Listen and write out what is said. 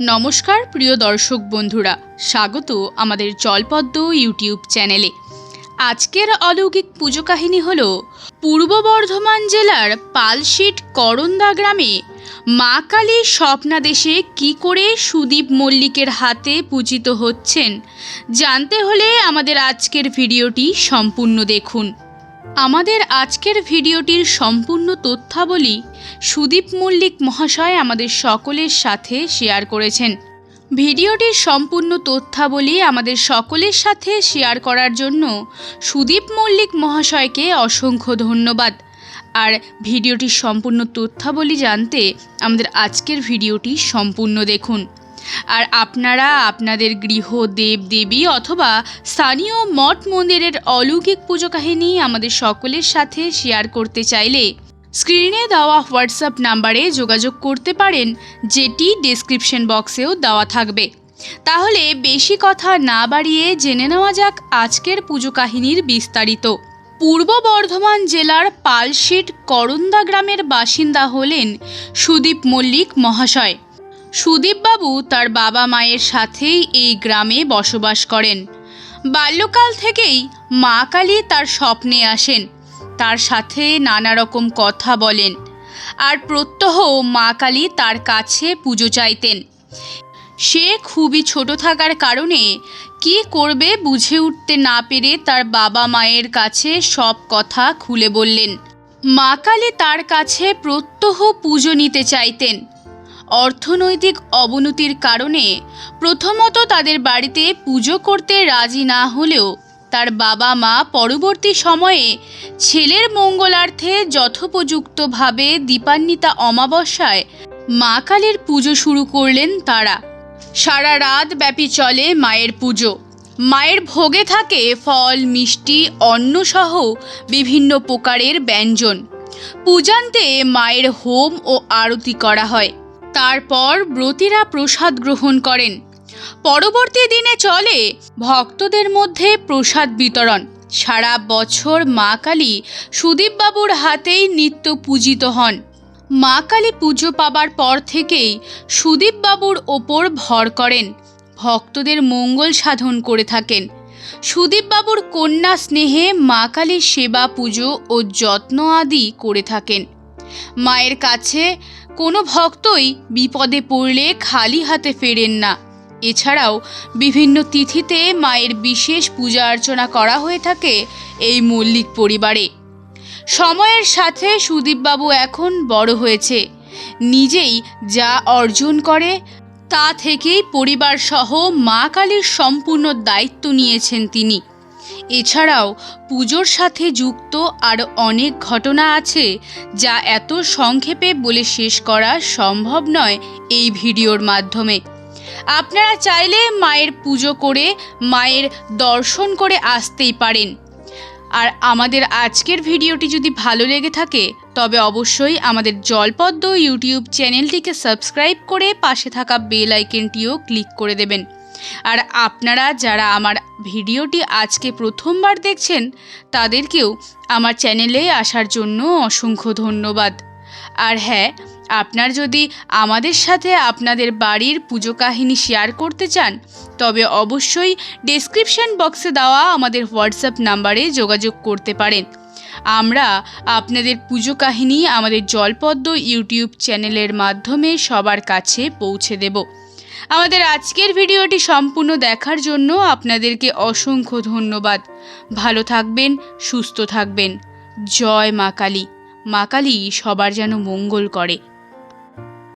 নমস্কার, প্রিয় দর্শক বন্ধুরা। স্বাগত আমাদের জলপদ্ম ইউটিউব চ্যানেলে। আজকের অলৌকিক পুজো কাহিনী হল পূর্ব বর্ধমান জেলার পালশিট করন্দা গ্রামে মা কালী স্বপ্নাদেশে কি করে সুদীপ মল্লিকের হাতে পূজিত হচ্ছেন, জানতে হলে আমাদের আজকের ভিডিওটি সম্পূর্ণ দেখুন। আমাদের আজকের ভিডিওটির সম্পূর্ণ তথ্যাবলী সুদীপ মল্লিক মহাশয় আমাদের সকলের সাথে শেয়ার করেছেন। ভিডিওটির সম্পূর্ণ তথ্যাবলী আমাদের সকলের সাথে শেয়ার করার জন্য সুদীপ মল্লিক মহাশয়কে অসংখ্য ধন্যবাদ। আর ভিডিওটির সম্পূর্ণ তথ্যাবলী জানতে আমাদের আজকের ভিডিওটি সম্পূর্ণ দেখুন। আর আপনারা আপনাদের গৃহ দেব দেবী অথবা স্থানীয় মঠ মন্দিরের অলৌকিক পুজো কাহিনী আমাদের সকলের সাথে শেয়ার করতে চাইলে স্ক্রিনে দেওয়া হোয়াটসঅ্যাপ নাম্বারে যোগাযোগ করতে পারেন, যেটি ডেসক্রিপশন বক্সেও দেওয়া থাকবে। তাহলে বেশি কথা না বাড়িয়ে জেনে নেওয়া যাক আজকের পুজো কাহিনীর বিস্তারিত। পূর্ব বর্ধমান জেলার পালশিট করন্দা গ্রামের বাসিন্দা হলেন সুদীপ মল্লিক মহাশয়। সুদীপবাবু তার বাবা মায়ের সাথেই এই গ্রামে বসবাস করেন। বাল্যকাল থেকেই মা কালী তার স্বপ্নে আসেন, তার সাথে নানা রকম কথা বলেন, আর প্রত্যহ মা কালী তার কাছে পুজো চাইতেন। সে খুবই ছোট থাকার কারণে কি করবে বুঝে উঠতে না পেরে তার বাবা মায়ের কাছে সব কথা খুলে বললেন। মা কালী তার কাছে প্রত্যহ পুজো নিতে চাইতেন অর্থনৈতিক অবনতির কারণে প্রথমত তাদের বাড়িতে পুজো করতে রাজি না হলেও তার বাবা মা পরবর্তী সময়ে ছেলের মঙ্গলার্থে যথোপযুক্তভাবে দীপান্বিতা অমাবস্যায় মা কালীর পুজো শুরু করলেন তারা। সারা রাত ব্যাপী চলে মায়ের পুজো। মায়ের ভোগে থাকে ফল, মিষ্টি অন্নসহ বিভিন্ন প্রকারের ব্যঞ্জন। পূজান্তে মায়ের হোম ও আরতি করা হয়। তারপর ব্রতীরা প্রসাদ গ্রহণ করেন। পরবর্তী দিনে চলে ভক্তদের মধ্যে প্রসাদ বিতরণ। সারা বছর মা কালী সুদীপবাবুর হাতেই নিত্য পূজিত হন। মা কালী পুজো পাবার পর থেকেই সুদীপবাবুর ওপর ভর করেন। ভক্তদের মঙ্গল সাধন করে থাকেন। সুদীপবাবুর কন্যা স্নেহে মা কালীর সেবা, পুজো ও যত্ন আদি করে থাকেন। মায়ের কাছে কোনো ভক্তই বিপদে পড়লে খালি হাতে ফেরেন না। এছাড়াও বিভিন্ন তিথিতে মায়ের বিশেষ পূজা অর্চনা করা হয়ে থাকে এই মল্লিক পরিবারে। সময়ের সাথে সুদীপবাবু এখন বড় হয়েছে। নিজেই যা অর্জন করে, তা থেকেই পরিবার সহ মা কালীর সম্পূর্ণ দায়িত্ব নিয়েছেন তিনি। এছাড়াও পুজোর সাথে যুক্ত আরও অনেক ঘটনা আছে যা এত সংক্ষেপে বলে শেষ করা সম্ভব নয় এই ভিডিওর মাধ্যমে। আপনারা চাইলে মায়ের পুজো করে, মায়ের দর্শন করে আসতেই পারেন। আর আমাদের আজকের ভিডিওটি যদি ভালো লেগে থাকে, তবে অবশ্যই আমাদের জলপদ্ম ইউটিউব চ্যানেলটিকে সাবস্ক্রাইব করে পাশে থাকা বেল আইকনটিও ক্লিক করে দেবেন। আর আপনারা যারা আমার ভিডিওটি আজকে প্রথমবার দেখছেন, তাদেরকেও আমার চ্যানেলে আসার জন্য অসংখ্য ধন্যবাদ। আর হ্যাঁ আপনার যদি আমাদের সাথে আপনাদের বাড়ির পুজো কাহিনী শেয়ার করতে চান, তবে অবশ্যই ডেসক্রিপশন বক্সে দেওয়া আমাদের হোয়াটসঅ্যাপ নাম্বারে যোগাযোগ করতে পারেন। আমরা আপনাদের পুজো কাহিনী আমাদের জলপদ্ম ইউটিউব চ্যানেলের মাধ্যমে সবার কাছে পৌঁছে দেব। আমাদের আজকের ভিডিওটি সম্পূর্ণ দেখার জন্য আপনাদেরকে অসংখ্য ধন্যবাদ। ভালো থাকবেন, সুস্থ থাকবেন। জয় মা কালী। মা কালী সবার যেন মঙ্গল করে।